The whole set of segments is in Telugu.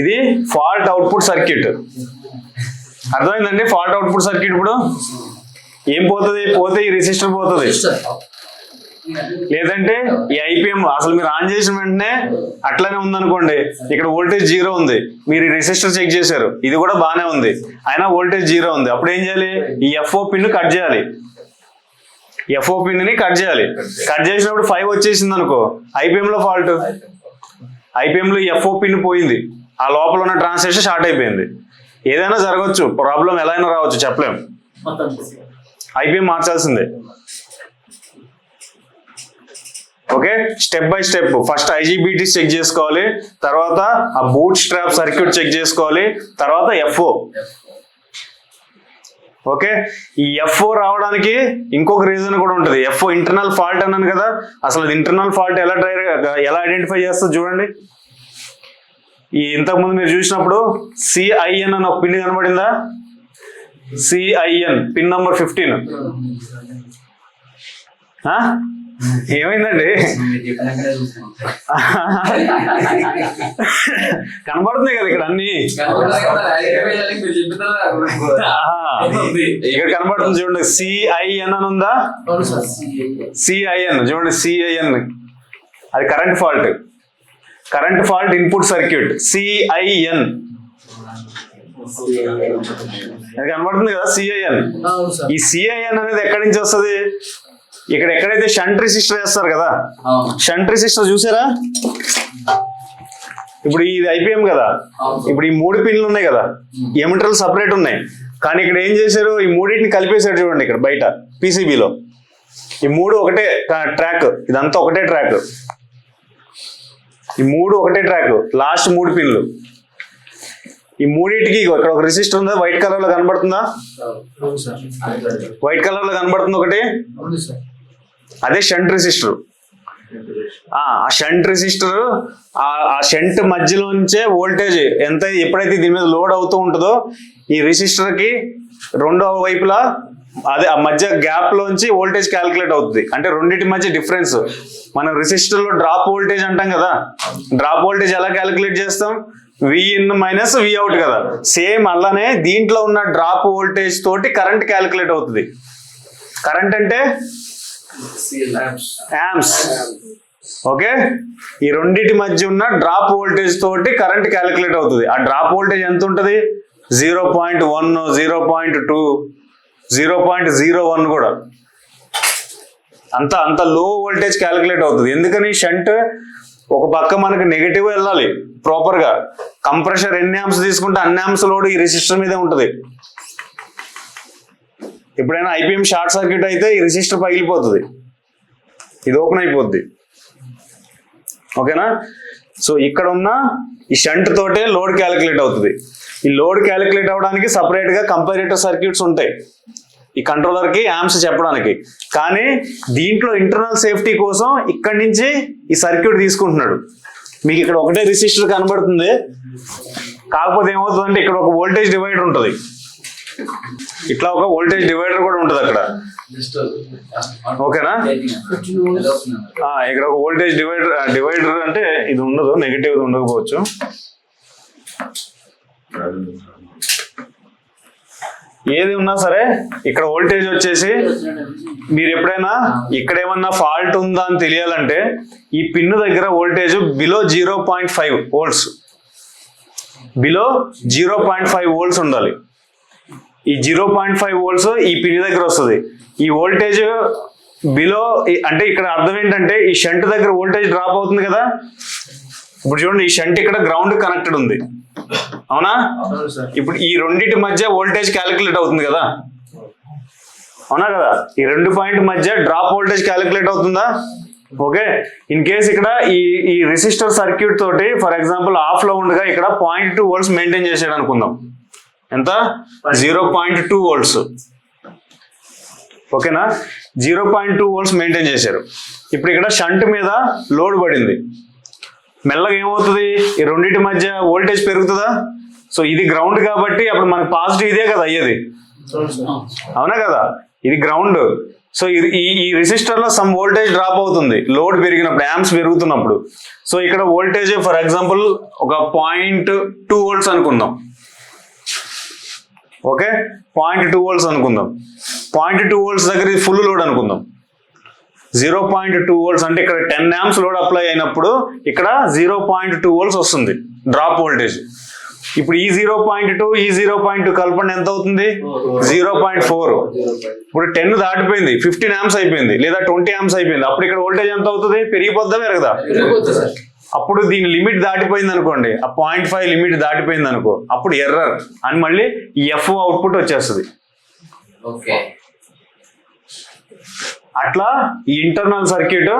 ఇది ఫాల్ట్ అవుట్పుట్ సర్క్యూట్ అర్థమైందండి? ఫాల్ట్ అవుట్పుట్ సర్క్యూట్ ఇప్పుడు? ఏం పోతుంది? పోతే ఈ రెసిస్టర్ పోతుంది. లేదంటే ఈ ఐపీఎం అసలు మీరు ఆన్ చేసిన వెంటనే అట్లానే ఉందనుకోండి. ఇక్కడ వోల్టేజ్ జీరో ఉంది. మీరు ఈ రెసిస్టర్ చెక్ చేశారు. ఇది కూడా బాగానే ఉంది. అయినా వోల్టేజ్ జీరో ఉంది. అప్పుడు ఏం చేయాలి? ఈ ఎఫ్ఓ పిన్ కట్ చేయాలి. ఎఫ్ఓ పిన్ని కట్ చేయాలి. కట్ చేసినప్పుడు ఫైవ్ వచ్చేసింది అనుకో ఐపీఎం లో ఫాల్ట్ ఐపీఎం లో ఎఫ్ఓ పిన్ పోయింది. ఆ లోపల ఉన్న ట్రాన్సాక్షన్ షార్ట్ అయిపోయింది. ఏదైనా జరగవచ్చు ప్రాబ్లం ఎలా అయినా రావచ్చు చెప్పలేం. IPM మార్చాల్సిందే. Okay step by step first IGBT check చేసుకోవాలి తర్వాత ఆ బూట్ స్ట్రాప్ సర్క్యూట్ చెక్ చేసుకోవాలి తర్వాత ఎఫ్ఓ ఓకే ఈ ఎఫ్ఓ రావడానికి ఇంకొక రీజన్ కూడా ఉంటుంది. ఎఫ్ఓ ఇంటర్నల్ ఫాల్ట్ అన్నాను కదా అసలు ఇంటర్నల్ ఫాల్ట్ ఎలా ట్రై ఎలా ఐడెంటిఫై చేస్తుంది చూడండి. ఈ ఇంతకుముందు మీరు చూసినప్పుడు సిఐఎన్ అని ఒక pin కనబడిందా? CIN pin number fifteen. ఏమైందండి? కనబడుతుంది కదా ఇక్కడ అన్ని. ఇక్కడ కనబడుతుంది చూడండి సిఐఎన్ అని ఉందా? సిఐఎన్ చూడండి సిఐఎన్ అది current fault. Current fault input circuit CIN కనబడుతుంది కదా సిఐఎన్ ఈ సిఐఎన్ అనేది ఎక్కడి నుంచి వస్తుంది? ఇక్కడ ఎక్కడైతే షంట్ రెసిస్టర్ వేస్తారు కదా షంట్ రెసిస్టర్ చూసారా? ఇప్పుడు ఇది ఐపీఎం కదా ఇప్పుడు ఈ మూడు పిన్లు ఉన్నాయి కదా ఎమిటర్లు సపరేట్ ఉన్నాయి? కానీ ఇక్కడ ఏం చేశారు? ఈ మూడింటిని కలిపేశారు చూడండి ఇక్కడ బయట పీసీబీలో ఈ మూడు ఒకటే ట్రాక్ ఇదంతా ఒకటే ట్రాక్. ఈ మూడు ఒకటే ట్రాక్ లాస్ట్ మూడు పిన్లు. ఈ మూడింటికి ఇక్కడ ఒక రెసిస్టర్ ఉందా? వైట్ కలర్లో కనబడుతుందా వైట్ కలర్లో కనబడుతుంది ఒకటి? అదే షంట్ రెసిస్టర్ ఆ షంట్ రెసిస్టర్ ఆ షంట్ మధ్యలోంచే వోల్టేజ్ ఎంత ఎప్పుడైతే దీని మీద లోడ్ అవుతూ ఉంటుందో ఈ రెసిస్టర్కి రెండో వైపులా అదే ఆ మధ్య గ్యాప్ లోంచి వోల్టేజ్ క్యాలిక్యులేట్ అవుతుంది. అంటే రెండింటి మధ్య డిఫరెన్స్ మనం రెసిస్టర్లో డ్రాప్ వోల్టేజ్ అంటాం కదా. డ్రాప్ వోల్టేజ్ ఎలా క్యాలిక్యులేట్ చేస్తాం? V in minus V out కదా. సేమ్ అలానే దీంట్లో ఉన్న డ్రాప్ వోల్టేజ్ తోటి కరెంట్ క్యాలిక్యులేట్ అవుతుంది. కరెంట్ అంటే? యామ్స్ ఓకే ఈ రెండింటి మధ్య ఉన్న డ్రాప్ వోల్టేజ్ తోటి కరెంట్ క్యాలిక్యులేట్ అవుతుంది. ఆ డ్రాప్ వోల్టేజ్ ఎంత ఉంటుంది? Zero point one zero point two zero point zero one కూడా. అంత అంత లో వోల్టేజ్ క్యాలిక్యులేట్ అవుతుంది. ఎందుకని షంట్ ఒక పక్క మనకి నెగిటివ్ వెళ్ళాలి ప్రాపర్గా. కంప్రెషర్ ఎన్ని ఆంప్స్ తీసుకుంటే అన్ని ఆంప్స్ లోడ్ ఈ రిజిస్టర్ మీదే ఉంటుంది. ఎప్పుడైనా ఐపీఎం షార్ట్ సర్క్యూట్ అయితే ఈ రిజిస్టర్ పగిలిపోతుంది. ఇది ఓపెన్ అయిపోద్ది. ఓకేనా సో ఇక్కడ ఉన్న ఈ షంట్ తోటే లోడ్ క్యాలిక్యులేట్ అవుతుంది. ఈ లోడ్ క్యాలిక్యులేట్ అవ్వడానికి సపరేట్గా కంపారేటివ్ సర్క్యూట్స్ ఉంటాయి. ఈ కంట్రోలర్కి యామ్స్ చెప్పడానికి. కానీ దీంట్లో ఇంటర్నల్ సేఫ్టీ కోసం ఇక్కడి నుంచి ఈ సర్క్యూట్ తీసుకుంటున్నాడు. మీకు ఇక్కడ ఒకటే రిజిస్టర్ కనబడుతుంది. కాకపోతే ఏమవుతుందంటే ఇక్కడ ఒక వోల్టేజ్ డివైడర్ ఉంటుంది. ఇట్లా ఒక వోల్టేజ్ డివైడర్ కూడా ఉంటుంది అక్కడ. ఓకేనా? ఇక్కడ ఒక వోల్టేజ్ డివైడర్ డివైడర్ అంటే ఇది ఉండదు నెగిటివ్ ఉండకపోవచ్చు. ఏది ఉన్నా సరే ఇక్కడ వోల్టేజ్ వచ్చేసి మీరు ఎప్పుడైనా ఇక్కడ ఏమన్నా ఫాల్ట్ ఉందా అని తెలియాలంటే ఈ పిన్ దగ్గర voltage below zero point five volts below zero point five volts ఉండాలి. ఈ జీరో పాయింట్ ఫైవ్ వోల్ట్స్ ఈ పిన్ దగ్గర వస్తుంది. ఈ వోల్టేజ్ బిలో అంటే ఇక్కడ అర్థం ఏంటంటే ఈ షంట్ దగ్గర వోల్టేజ్ డ్రాప్ అవుతుంది కదా? ఇప్పుడు చూడండి ఈ షంట్ ఇక్కడ గ్రౌండ్ కనెక్టెడ్ ఉంది. అవునా? ఇప్పుడు ఈ రెండింటి మధ్య వోల్టేజ్ క్యాలిక్యులేట్ అవుతుంది కదా? అవునా కదా? ఈ రెండు పాయింట్ మధ్య డ్రాప్ వోల్టేజ్ క్యాలిక్యులేట్ అవుతుందా? ఓకే. ఇన్ కేస్ ఇక్కడ ఈ ఈ రెసిస్టర్ సర్క్యూట్ తోటి ఫర్ ఎగ్జాంపుల్ ఆఫ్లో ఉండగా ఇక్కడ పాయింట్ టూ వోల్ట్స్ మెయింటైన్ చేసాడు అనుకుందాం. ఎంత? Zero point two volts. ఓకేనా? Zero point two volts maintain చేశారు. ఇప్పుడు ఇక్కడ షంట్ మీద లోడ్ పడింది. మెల్లగా ఏమవుతుంది? ఈ రెండింటి మధ్య వోల్టేజ్ పెరుగుతుందా? సో ఇది గ్రౌండ్ కాబట్టి అప్పుడు మనకి పాజిటివ్ ఇదే కదా అయ్యేది. అవునా కదా? ఇది గ్రౌండ్. సో ఈ- ఈ ఈ లో సమ్ వోల్టేజ్ డ్రాప్ అవుతుంది. లోడ్ పెరిగినప్పుడు యాంప్స్ పెరుగుతున్నప్పుడు. సో ఇక్కడ వోల్టేజ్ ఫర్ ఎగ్జాంపుల్ ఒక పాయింట్ టూ వోల్ట్స్ అనుకుందాం. ఓకే? పాయింట్ టూ వోల్ట్స్ అనుకుందాం. పాయింట్ టూ వోల్ట్స్ దగ్గర ఫుల్ లోడ్ అనుకుందాం. జీరో పాయింట్ టూ వోల్ట్స్ అంటే ఇక్కడ టెన్ యాంప్స్ లోడ్ అప్లై అయినప్పుడు ఇక్కడ జీరో పాయింట్ టూ వోల్ట్స్ వస్తుంది డ్రాప్ వోల్టేజ్. ఇప్పుడు ఈ జీరో పాయింట్ టూ ఈ జీరో పాయింట్ టూ కలపండి ఎంత అవుతుంది? Zero point four. ఇప్పుడు టెన్ దాటిపోయింది ఫిఫ్టీన్ యామ్స్ అయిపోయింది లేదా ట్వంటీ యామ్స్ అయిపోయింది. అప్పుడు ఇక్కడ వోల్టేజ్ ఎంత అవుతుంది? పెరిగిపోద్దా పెరగదా? అప్పుడు దీని లిమిట్ దాటిపోయింది అనుకోండి ఆ పాయింట్ ఫైవ్ లిమిట్ దాటిపోయింది అనుకో అప్పుడు ఎర్రర్. అని మళ్ళీ ఎఫ్ అవుట్పుట్ వచ్చేస్తుంది. ఓకే. అట్లా ఈ ఇంటర్నల్ సర్క్యూట్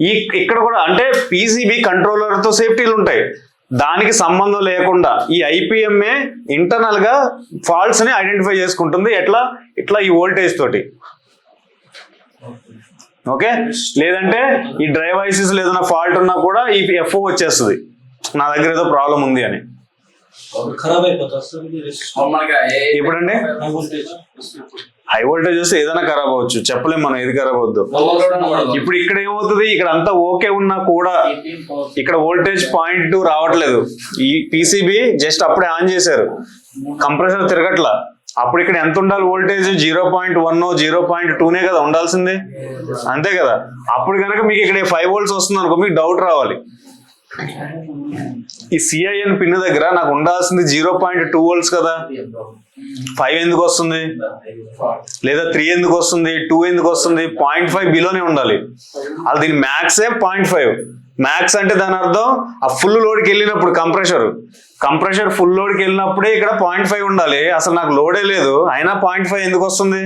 ఈ ఇక్కడ కూడా అంటే పీసీబీ కంట్రోలర్తో సేఫ్టీలు ఉంటాయి. దానికి సంబంధం లేకుండా ఈ ఐపీఎంఏ ఇంటర్నల్గా ఫాల్ట్స్ని ఐడెంటిఫై చేసుకుంటుంది. ఎట్లా? ఇట్లా ఈ వోల్టేజ్ తోటి. ఓకే? లేదంటే ఈ డ్రైవ్ ఏదైనా ఫాల్ట్ ఉన్నా కూడా ఈ ఎఫ్ఓ వచ్చేస్తుంది. నా దగ్గర ఏదో ప్రాబ్లం ఉంది అని. ఖరాబ్ వస్తున్నప్పుడు. హై వోల్టేజ్ వస్తే ఏదైనా ఖరాబ్ అవ్వచ్చు. చెప్పలేం మనం ఏది ఖరాబ్ అవుద్దు. ఇప్పుడు ఇక్కడ ఏమవుతుంది? ఇక్కడ అంతా ఓకే ఉన్నా కూడా ఇక్కడ వోల్టేజ్ పాయింట్ టూ రావట్లేదు. ఈ పీసీబీ జస్ట్ అప్పుడే ఆన్ చేశారు. కంప్రెసర్ తిరగట్లా. అప్పుడు ఇక్కడ ఎంత ఉండాలి voltage? Zero point one zero point టూనే కదా ఉండాల్సింది. అంతే కదా? అప్పుడు కనుక మీకు ఇక్కడ ఫైవ్ వోల్ట్స్ వస్తుంది అనుకో మీకు డౌట్ రావాలి. ఈ సిఐఎన్ పిన్ దగ్గర నాకు ఉండాల్సింది జీరో పాయింట్ టూ వోల్ట్స్ కదా. ఫైవ్ ఎందుకు వస్తుంది? లేదా త్రీ ఎందుకు వస్తుంది? టూ ఎందుకు వస్తుంది? పాయింట్ ఫైవ్ బిలోనే ఉండాలి. అది దీని మ్యాక్సే పాయింట్ ఫైవ్ మ్యాక్స్ అంటే దాని అర్థం ఆ ఫుల్ లోడ్కి వెళ్ళినప్పుడు కంప్రెషర్ కంప్రెషర్ ఫుల్ లోడ్కి వెళ్ళినప్పుడే ఇక్కడ పాయింట్ ఫైవ్ ఉండాలి. అసలు నాకు లోడే లేదు. అయినా పాయింట్ ఫైవ్ ఎందుకు వస్తుంది?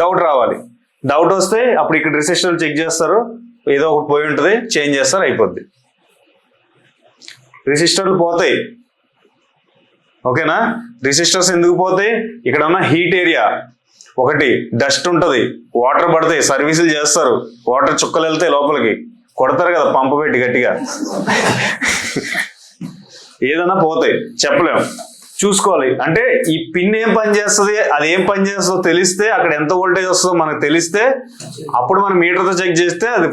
డౌట్ రావాలి. డౌట్ వస్తే అప్పుడు ఇక్కడ రిసిస్టర్ చెక్ చేస్తారు. ఏదో ఒకటి పోయి ఉంటుంది చేంజ్ చేస్తారు అయిపోద్ది. రిజిస్టర్లు పోతాయి. ఓకేనా? రిజిస్టర్స్ ఎందుకు పోతాయి? ఇక్కడ ఉన్న హీట్ ఏరియా ఒకటి డస్ట్ ఉంటుంది. వాటర్ పడతాయి సర్వీసులు చేస్తారు. వాటర్ చుక్కలు వెళ్తాయి లోపలికి. కొడతారు కదా పంప పెట్టి గట్టిగా. ఏదైనా పోతాయి. చెప్పలేము చూసుకోవాలి. అంటే ఈ పిన్ ఏం పని చేస్తుంది అది ఏం పని చేస్తుందో తెలిస్తే అక్కడ ఎంత వోల్టేజ్ వస్తుందో మనకు తెలిస్తే అప్పుడు మనం మీటర్తో చెక్ చేస్తే అది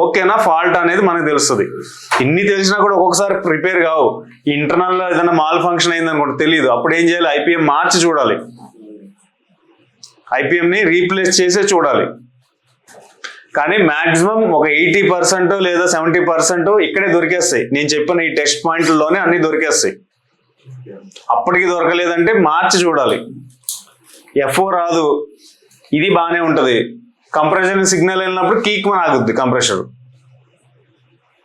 ఓకేనా ఫాల్ట్ అనేది మనకు తెలుస్తుంది. ఇన్ని తెలిసినా కూడా ఒక్కొక్కసారి ప్రిపేర్ కావు. ఇంటర్నల్ ఏదైనా మాల్ ఫంక్షన్ అయింది అనుకోండి తెలియదు అప్పుడు ఏం చేయాలి? ఐపీఎం మార్చి చూడాలి. ఐపీఎంని రీప్లేస్ చేసే చూడాలి. కానీ మాక్సిమం ఒక ఎయిటీ పర్సెంట్ లేదా సెవెంటీ పర్సెంట్ ఇక్కడే దొరికేస్తాయి. నేను చెప్పిన ఈ టెస్ట్ పాయింట్లలోనే అన్ని దొరికేస్తాయి. అప్పటికి దొరకలేదంటే మార్చి చూడాలి. ఎఫ్ఓ రాదు. ఇది బాగానే ఉంటది. కంప్రెషన్ సిగ్నల్ వెళ్ళినప్పుడు కీక్ మన ఆగుద్ది కంప్రెషర్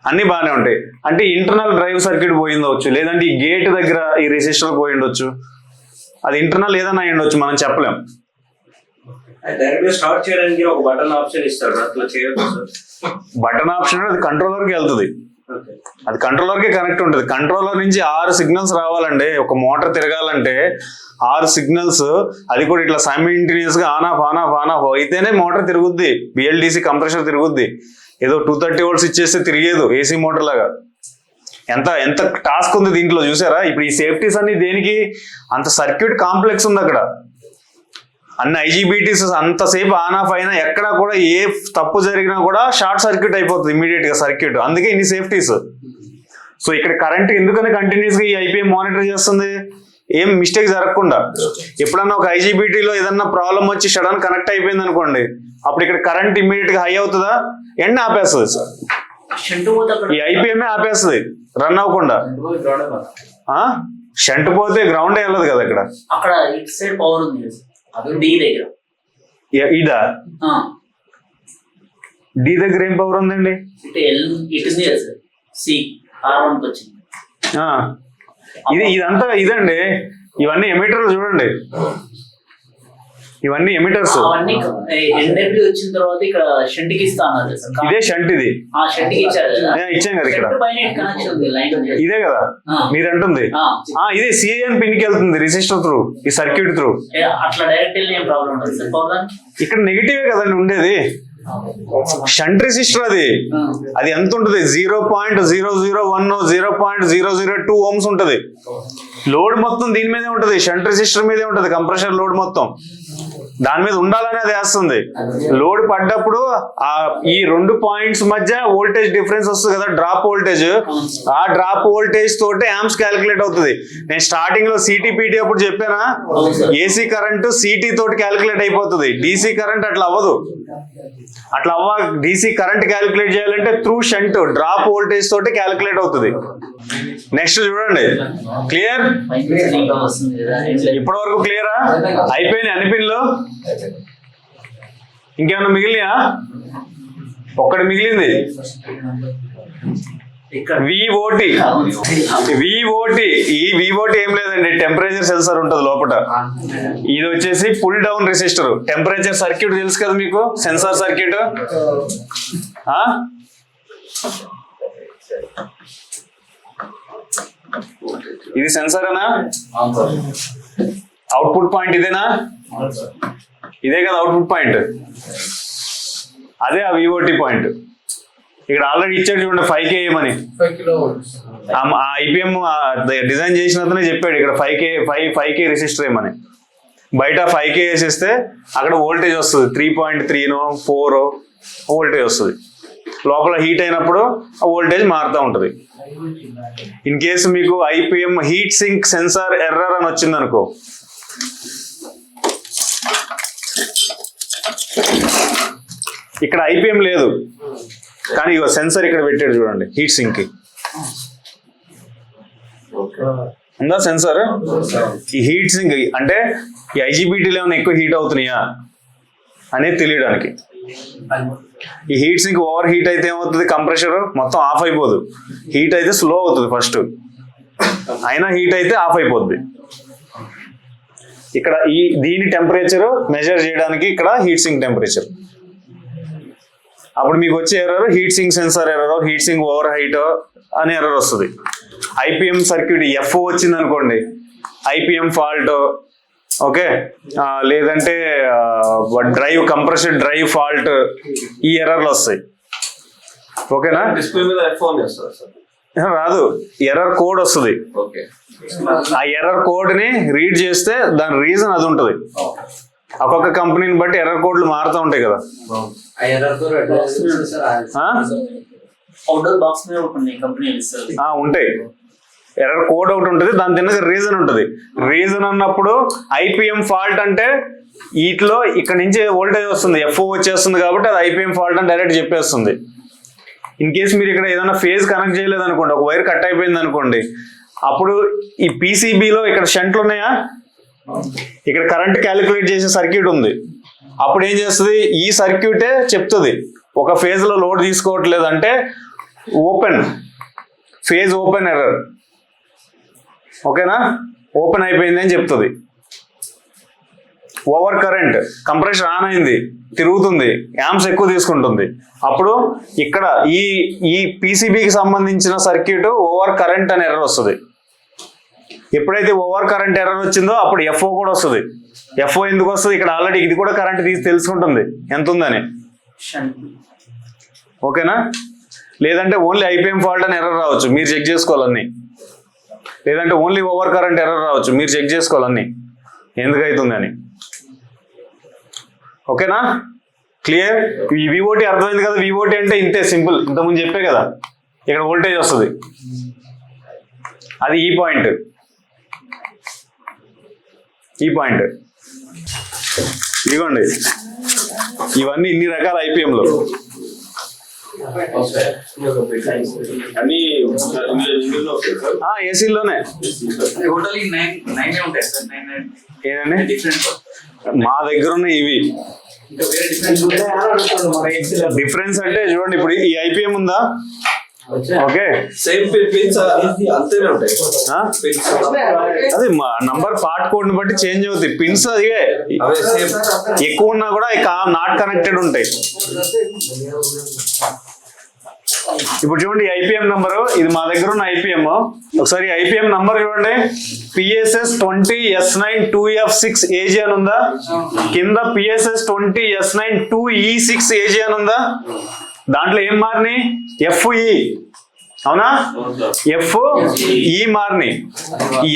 అన్ని బాగానే ఉంటాయి. అంటే ఇంటర్నల్ డ్రైవ్ సర్క్యూట్ పోయిందవచ్చు లేదంటే ఈ గేట్ దగ్గర ఈ రెసిస్టర్ పోయి ఉండొచ్చు. అది ఇంటర్నల్ ఏదైనా ఉండొచ్చు మనం చెప్పలేం. డైరెక్ట్గా స్టార్ట్ చేయడానికి ఒక బటన్ ఆప్షన్ అది కంట్రోలర్కి వెళ్తుంది. అది కంట్రోలర్కి కనెక్ట్ ఉంటుంది. కంట్రోలర్ నుంచి ఆరు సిగ్నల్స్ రావాలండి. ఒక మోటార్ తిరగాలంటే ఆరు సిగ్నల్స్ అది కూడా ఇట్లా సైమింటేనియస్గా on off on off on off అయితేనే మోటార్ తిరుగుద్ది. బిఎల్డిసి కంప్రెషర్ తిరుగుద్ది. ఏదో టూ థర్టీ వోల్ట్స్ ఇచ్చేస్తే తిరిగేదు ఏసీ మోటార్ లాగా. ఎంత ఎంత టాస్క్ ఉంది దీంట్లో చూసారా? ఇప్పుడు ఈ సేఫ్టీస్ అన్ని దేనికి? అంత సర్క్యూట్ కాంప్లెక్స్ ఉంది అక్కడ. అన్ని ఐజీబీటీస్ అంతసేపు ఆన్ ఆఫ్ అయినా ఎక్కడ కూడా ఏ తప్పు జరిగినా కూడా షార్ట్ సర్క్యూట్ అయిపోతుంది ఇమీడియట్గా సర్క్యూట్. అందుకే ఇన్ని సేఫ్టీస్. సో ఇక్కడ కరెంట్ ఎందుకని కంటిన్యూస్గా ఈ ఐపీఎం మానిటర్ చేస్తుంది? ఏం మిస్టేక్ జరగకుండా. ఎప్పుడన్నా ఒక ఐజీబీటీలో ఏదన్నా ప్రాబ్లం వచ్చి సడన్ కనెక్ట్ అయిపోయింది అనుకోండి అప్పుడు ఇక్కడ కరెంట్ ఇమీడియట్గా హై అవుతుందా? ఎండ ఆపేస్తుంది సార్. ఈ ఐపీఎంఏ ఆపేస్తుంది? రన్ అవ్వకుండా. షంటు పోతే గ్రౌండ్ వెళ్ళదు కదా ఇక్కడ. అక్కడ ఇటు సైడ్ పవర్ ఉంది డి దగ్గర. ఇ- ఇదా ఆ, డి దగ్గర ఏం పవర్ ఉందండి? ఇటు సార్ సి ఆర్ వన్ వచ్చింది. ఇది ఇదంతా ఇదండి. ఇవన్నీ ఎమిటర్లు చూడండి. ఇవన్నీ ఎమిటర్స్ అవన్నీ ఎన్డబ్ల్యూ వచ్చిన తర్వాత ఇక్కడ షంట్కి ఇస్తా అన్నారు కదా సార్. ఇదే షంట్ ఇది. ఇచ్చాం కదా ఇక్కడ. ఇదే కదా. మీరు అంటుంది ఇదే సిఐఎన్ పిన్కి వెళ్తుంది రిజిస్టర్ త్రూ ఈ సర్క్యూట్ త్రూ అట్లా డైరెక్ట్ ప్రాబ్లం ఇక్కడ నెగిటివే కదండి ఉండేది. షంట్ రెసిస్టర్ అది. అది ఎంత ఉంటుంది? Zero point zero zero one zero point zero zero two ohms ఉంటుంది. లోడ్ మొత్తం దీని మీదే ఉంటుంది. షంట్ రెసిస్టర్ మీదే ఉంటుంది. కంప్రెషర్ లోడ్ మొత్తం. దాని మీద ఉండాలని వేస్తుంది. లోడ్ పడ్డప్పుడు ఆ ఈ రెండు పాయింట్స్ మధ్య వోల్టేజ్ డిఫరెన్స్ వస్తుంది కదా డ్రాప్ వోల్టేజ్. ఆ డ్రాప్ వోల్టేజ్ తోటి యామ్స్ క్యాలిక్యులేట్ అవుతుంది. నేను స్టార్టింగ్లో సిటీపీటీ అప్పుడు చెప్పానా ఏసీ కరెంట్ సిటీ తోటి క్యాలిక్యులేట్ అయిపోతుంది. డీసీ కరెంట్ అట్లా అవ్వదు. అట్లా అవ్వ డీసీ కరెంట్ క్యాలిక్యులేట్ చేయాలంటే త్రూ షంట్ డ్రాప్ వోల్టేజ్ తోటి క్యాలిక్యులేట్ అవుతుంది. నెక్స్ట్ చూడండి. క్లియర్ ఇప్పటి వరకు క్లియరా అయిపోయినాయి అన్ని పిన్లు ఇంకేమన్నా మిగిలినా ఒక్కటి మిగిలింది. విఓటి విఓటి ఈ విఓటి ఏం లేదండి. టెంపరేచర్ సెన్సర్ ఉంటుంది లోపల ఇది వచ్చేసి pull down resistor temperature circuit తెలుసు కదా మీకు? సెన్సార్ సర్క్యూట్ ఇది సెన్సరేనా అవుట్పుట్ పాయింట్ ఇదేనా? ఇదే కదా అవుట్పుట్ పాయింట్ అదే ఆ విఓటి పాయింట్ ఇక్కడ ఆల్రెడీ ఇచ్చాడు చూడండి ఫైవ్ కే ఏమని. ఆ ఐపీఎం డిజైన్ చేసిన అతనే చెప్పాడు ఇక్కడ five K five five K resistor ఏమని. బయట ఫైవ్ కే వేసేస్తే అక్కడ వోల్టేజ్ వస్తుంది. త్రీ పాయింట్ త్రీనో ఫోర్ వోల్టేజ్ వస్తుంది. లోపల హీట్ అయినప్పుడు ఆ వోల్టేజ్ మారుతూ ఉంటుంది. ఇన్ కేసు మీకు IPM heat sink sensor error అని వచ్చింది అనుకో ఇక్కడ ఐపీఎం లేదు. కానీ ఇగో సెన్సర్ ఇక్కడ పెట్టాడు చూడండి హీట్ సింక్కి. ఉందా సెన్సర్ ఈ హీట్ సింక్ అంటే ఈ ఐజీబీటీలు ఏమైనా ఎక్కువ హీట్ అవుతున్నాయా? అనేది తెలియడానికి. ఈ హీట్ సింక్ ఓవర్ హీట్ అయితే ఏమవుతుంది? కంప్రెషర్ మొత్తం ఆఫ్ అయిపోదు. హీట్ అయితే స్లో అవుతుంది ఫస్ట్ అయినా హీట్ అయితే ఆఫ్ అయిపోద్ది. ఇక్కడ ఈ దీని టెంపరేచర్ మెజర్ చేయడానికి ఇక్కడ హీట్ సింక్ టెంపరేచర్ అప్పుడు మీకు వచ్చే error heat sink sensor error heat sink over heat అని ఎర్రర్ వస్తుంది ఐపీఎం సర్క్యూట్ ఎఫ్ఓ వచ్చింది అనుకోండి ఐపీఎం ఫాల్ట్ ఓకే? లేదంటే డ్రైవ్ కంప్రెషన్ డ్రైవ్ ఫాల్ట్ ఈ ఎర్రర్లు వస్తాయి. ఓకేనా? డిస్ప్లే మీద ఫోన్ చేస్తారు సార్. రాదు. ఎర్రర్ కోడ్ వస్తుంది. ఓకే. ఆ ఎర్రర్ కోడ్ని రీడ్ చేస్తే దాని రీజన్ అది ఉంటుంది. ఒక్కొక్క కంపెనీని బట్టి ఎర్రర్ కోడ్లు మారుతూ ఉంటాయి కదా. ఉంటాయి. ఎర్రర్ కోడ్ ఒకటి ఉంటుంది దాని తిన్నది రీజన్ ఉంటుంది. రీజన్ అన్నప్పుడు ఐపీఎం ఫాల్ట్ అంటే వీటిలో ఇక్కడ నుంచి వోల్టేజ్ వస్తుంది ఎఫ్ఓ వచ్చేస్తుంది కాబట్టి అది ఐపీఎం ఫాల్ట్ అని డైరెక్ట్ చెప్పేస్తుంది. ఇన్ కేస్ మీరు ఇక్కడ ఏదైనా ఫేజ్ కనెక్ట్ చేయలేదు అనుకోండి ఒక వైర్ కట్ అయిపోయింది అనుకోండి అప్పుడు ఈ పీసీబీలో ఇక్కడ షంట్లు ఉన్నాయా? ఇక్కడ కరెంట్ క్యాలిక్యులేట్ చేసే సర్క్యూట్ ఉంది. అప్పుడు ఏం చేస్తుంది? ఈ సర్క్యూటే చెప్తుంది ఒక ఫేజ్లో లోడ్ తీసుకోవట్లేదు అంటే ఓపెన్ ఫేజ్ ఓపెన్ ఎర్రర్ ఓకేనా? ఓపెన్ అయిపోయింది అని చెప్తుంది. ఓవర్ కరెంట్ కంప్రెషన్ ఆన్ అయింది తిరుగుతుంది యాంప్స్ ఎక్కువ తీసుకుంటుంది. అప్పుడు ఇక్కడ ఈ ఈ పీసీబీకి సంబంధించిన సర్క్యూట్ ఓవర్ కరెంట్ అని ఎర్రర్ వస్తుంది. ఎప్పుడైతే ఓవర్ కరెంట్ ఎర్రర్ వచ్చిందో అప్పుడు ఎఫ్ఓ కూడా వస్తుంది. ఎఫ్ఓ ఎందుకు వస్తుంది? ఇక్కడ ఆల్రెడీ ఇది కూడా కరెంట్ తీసి తెలుసుకుంటుంది. ఎంత ఉందని ఓకేనా? లేదంటే ఓన్లీ ఐపీఎం ఫాల్ట్ అని ఎర్రర్ రావచ్చు. మీరు చెక్ చేసుకోవాలన్నీ. లేదంటే ఓన్లీ ఓవర్ కరెంట్ ఎర్రర్ రావచ్చు. మీరు చెక్ చేసుకోవాలన్నీ ఎందుకు అని ఓకేనా? క్లియర్? ఈ వివోటీ అర్థమైంది కదా. వివోటీ అంటే ఇంతే సింపుల్. ఇంతకుముందు చెప్పే కదా. ఇక్కడ వోల్టేజ్ వస్తుంది. అది ఈ పాయింట్. ఈ పాయింట్. ఇదిగోండి. ఇవన్నీ ఇన్ని రకాల ఐపీఎంలో అన్ని ఏసీలోనే డిఫరెంట్ మా దగ్గర ఉన్న ఇవి. ఇంకా వేరే డిఫరెంట్ డిఫరెన్స్ అంటే చూడండి ఇప్పుడు ఈ ఐపీఎం ఉందా? ఓకే. సేమ్ పిన్స్ అంతేనే ఉంటాయి. ఆ? పిన్స్ అది నంబర్ పార్ట్ కోడ్ని బట్టి చేంజ్ అవుతాయి పిన్స్ అదే. అవే సేమ్ ఎక్కువ ఉన్నా కూడా నాట్ కనెక్టెడ్ ఉంటాయి. ఇప్పుడు చూడండి ఐపీఎం నంబర్. ఇది మా దగ్గర ఉన్న ఐపీఎం. ఒకసారి ఐపీఎం నంబర్ చూడండి. PSS twenty S nine two F six AG అని ఉందా? కింద PSS twenty S nine two E six AG అని ఉందా? దాంట్లో ఏం మారినాయి? ఎఫ్ఈ అవునా? ఎఫ్ ఈ మార్ని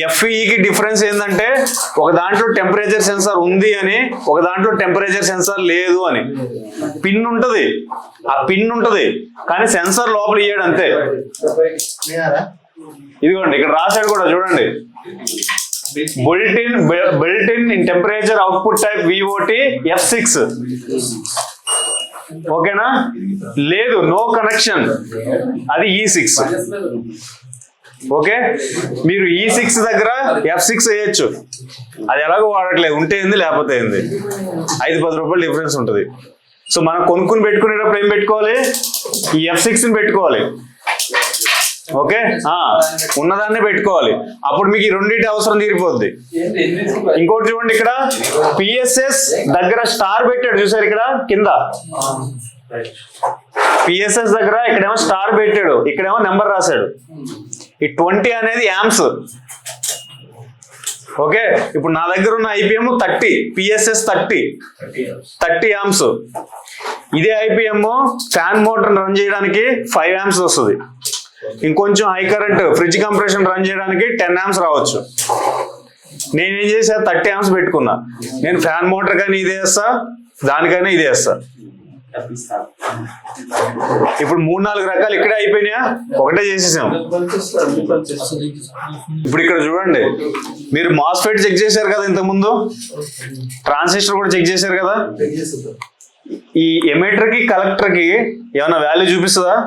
ఎఫ్ఈకి ఎఫ్ డిఫరెన్స్ ఏంటంటే ఒక దాంట్లో టెంపరేచర్ సెన్సార్ ఉంది అని ఒక దాంట్లో టెంపరేచర్ సెన్సార్ లేదు అని. పిన్ ఉంటుంది. ఆ పిన్ ఉంటుంది. కానీ సెన్సార్ లోపల ఇయ్యాడు అంతే. ఇదిగోండి ఇక్కడ రాశాడు కూడా చూడండి. Built in built in in in temperature output type VOT F six ఓకేనా? లేదు నో కనెక్షన్ అది e ఈ సిక్స్ ఓకే? మీరు e ఈ సిక్స్ దగ్గర ఎఫ్ సిక్స్ వేయచ్చు. అది ఎలాగో వాడట్లేదు ఉంటే ఏంది లేకపోతే ఏంది. ఐదు పది రూపాయలు డిఫరెన్స్ ఉంటుంది. సో మనం కొనుక్కుని పెట్టుకునేటప్పుడు ఏం పెట్టుకోవాలి? ఈ ఎఫ్ సిక్స్ని పెట్టుకోవాలి. ఓకే? ఉన్నదాన్ని ఉన్నదాన్నే పెట్టుకోవాలి. అప్పుడు మీకు ఈ రెండింటి అవసరం తీరిపోద్ది. ఇంకోటి చూడండి ఇక్కడ. పిఎస్ఎస్ దగ్గర స్టార్ పెట్టాడు చూసారు ఇక్కడ? కింద. పిఎస్ఎస్ దగ్గర ఇక్కడేమో స్టార్ పెట్టాడు. ఇక్కడేమో నెంబర్ రాశాడు. ఈ ట్వంటీ అనేది యామ్స్ ఓకే? ఇప్పుడు నా దగ్గర ఉన్న IPM thirty PSS thirty. Thirty amps ఇదే ఐపీఎం ఫ్యాన్ మోటార్ రన్ చేయడానికి ఫైవ్ యామ్స్ వస్తుంది. ఇంకొంచెం high current fridge compression run చేయడానికి టెన్ యామ్స్ రావచ్చు. నేను ఏం చేసా థర్టీ యామ్స్ పెట్టుకున్నా. నేను ఫ్యాన్ మోటార్ కానీ ఇదే వేస్తా దానికైనా ఇదే వేస్తా ఇప్పుడు మూడు నాలుగు రకాలు ఇక్కడే అయిపోయినాయా? ఒకటే చేసేసాం. ఇప్పుడు ఇక్కడ చూడండి. మీరు మాస్ఫెట్ చెక్ చేశారు కదా ఇంతకు ముందు ట్రాన్సిస్టర్ కూడా చెక్ చేశారు కదా? ఈ ఎమిటర్కి కలెక్టర్కి ఏమైనా వాల్యూ చూపిస్తుందా?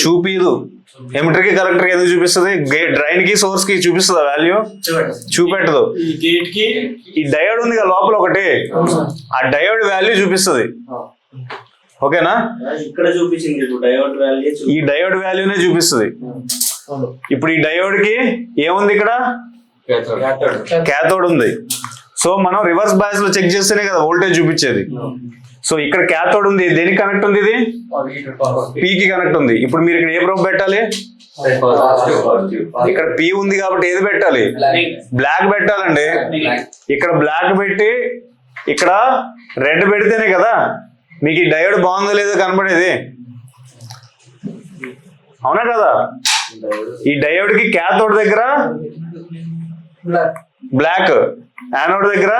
చూపిదు. ఎమిటర్కి కలెక్టర్కి ఎందుకు చూపిస్తుంది? డ్రైన్కి సోర్స్కి చూపిస్తుందా వాల్యూ చూపెట్టదు. ఈ గేట్కి ఈ డయోడ్ ఉంది కదా లోపల ఒకటి. ఆ డయోడ్ వాల్యూ చూపిస్తుంది. ఓకేనా? ఇక్కడ చూపించింది డయోడ్ వాల్యూ ఈ డయోడ్ వాల్యూనే చూపిస్తుంది. ఇప్పుడు ఈ డయోడ్కి ఏముంది ఇక్కడ? క్యాథోడ్ ఉంది. సో మనం రివర్స్ బయాస్లో చెక్ చేస్తేనే కదా వోల్టేజ్ చూపించేది. సో ఇక్కడ క్యాథోడ్ ఉంది. దేనికి కనెక్ట్ ఉంది ఇది? P కి కనెక్ట్ ఉంది. ఇప్పుడు మీరు ఇక్కడ ఏ ప్రోబ్ పెట్టాలి? ఇక్కడ పి ఉంది కాబట్టి ఏది పెట్టాలి? బ్లాక్ పెట్టాలండి. ఇక్కడ బ్లాక్ పెట్టి ఇక్కడ రెడ్ పెడితేనే కదా మీకు ఈ డయోడ్ బాగుందో లేదో కనపడేది. అవునా కదా? ఈ డయోడ్కి క్యాథోడ్ దగ్గర బ్లాక్ యానోడ్ దగ్గర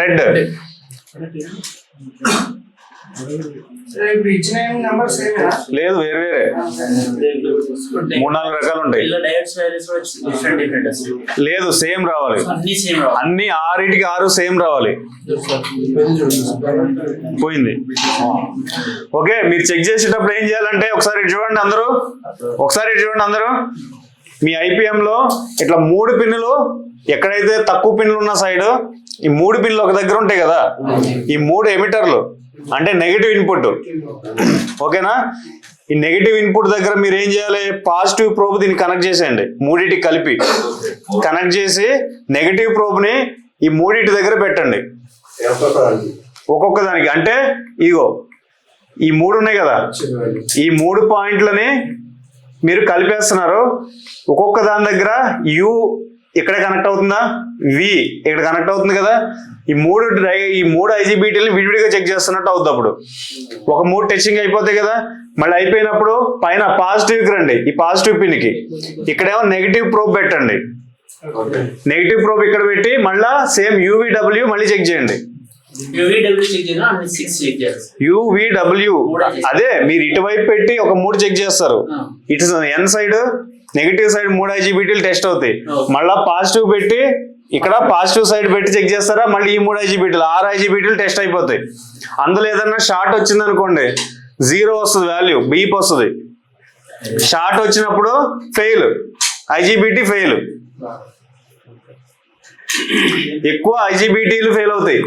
రెడ్ లేదు వేరే వేరే. మూడు నాలుగు రకాలు ఉంటాయి లేదు సేమ్ రావాలి. అన్ని ఆరింటికి ఆరు సేమ్ రావాలి. పోయింది. ఓకే మీరు చెక్ చేసేటప్పుడు ఏం చేయాలంటే ఒకసారి చూడండి అందరూ. ఒకసారి చూడండి అందరూ. మీ ఐపీఎంలో ఇట్లా మూడు పిన్నులు ఎక్కడైతే తక్కువ పిన్నులు ఉన్న సైడ్ ఈ మూడు పిన్లు ఒక దగ్గర ఉంటాయి కదా? ఈ మూడు ఎమిటర్లు అంటే నెగిటివ్ ఇన్పుట్ ఓకేనా? ఈ నెగిటివ్ ఇన్పుట్ దగ్గర మీరు ఏం చేయాలి? పాజిటివ్ ప్రోబ్ దీన్ని కనెక్ట్ చేసేయండి. మూడిటి కలిపి. కనెక్ట్ చేసి నెగిటివ్ ప్రోబ్ని ఈ మూడింటి దగ్గర పెట్టండి. ఒక్కొక్క దానికి అంటే ఇగో ఈ మూడు ఉన్నాయి కదా? ఈ మూడు పాయింట్లని మీరు కలిపేస్తున్నారు. ఒక్కొక్క దాని దగ్గర యు ఇక్కడ కనెక్ట్ అవుతుందా? వి ఇక్కడ కనెక్ట్ అవుతుంది కదా. ఈ మూడు ఈ మూడు ఐజీబీటీలు విడివిడిగా చెక్ చేస్తున్నట్టు అవుతుంది అప్పుడు. ఒక మూడు టచింగ్ అయిపోతాయి కదా. మళ్ళీ అయిపోయినప్పుడు పైన పాజిటివ్కి రండి. ఈ పాజిటివ్ పిన్కి ఇక్కడేమో నెగిటివ్ ప్రోబ్ పెట్టండి. నెగిటివ్ ప్రోబ్ ఇక్కడ పెట్టి మళ్ళా సేమ్ యూవీడబ్ల్యూ మళ్ళీ చెక్ చేయండి. యూవీడబ్ల్యూ అదే మీరు ఇటువైపు పెట్టి ఒక మూడు చెక్ చేస్తారు. ఇటు ఎన్ సైడ్ నెగిటివ్ సైడ్ మూడు ఐజీబీటీలు టెస్ట్ అవుతాయి. మళ్ళా పాజిటివ్ పెట్టి ఇక్కడ పాజిటివ్ సైడ్ పెట్టి చెక్ చేస్తారా? మళ్ళీ ఈ మూడు ఐజీబీటీలు ఆరు ఐజీబీటీలు టెస్ట్ అయిపోతాయి. అందులో ఏదన్నా షార్ట్ వచ్చింది అనుకోండి జీరో వస్తుంది వాల్యూ బీప్ వస్తుంది. షార్ట్ వచ్చినప్పుడు ఫెయిల్ ఐజీబీటీ ఫెయిల్ ఎక్కువ ఐజీబీటీలు ఫెయిల్ అవుతాయి.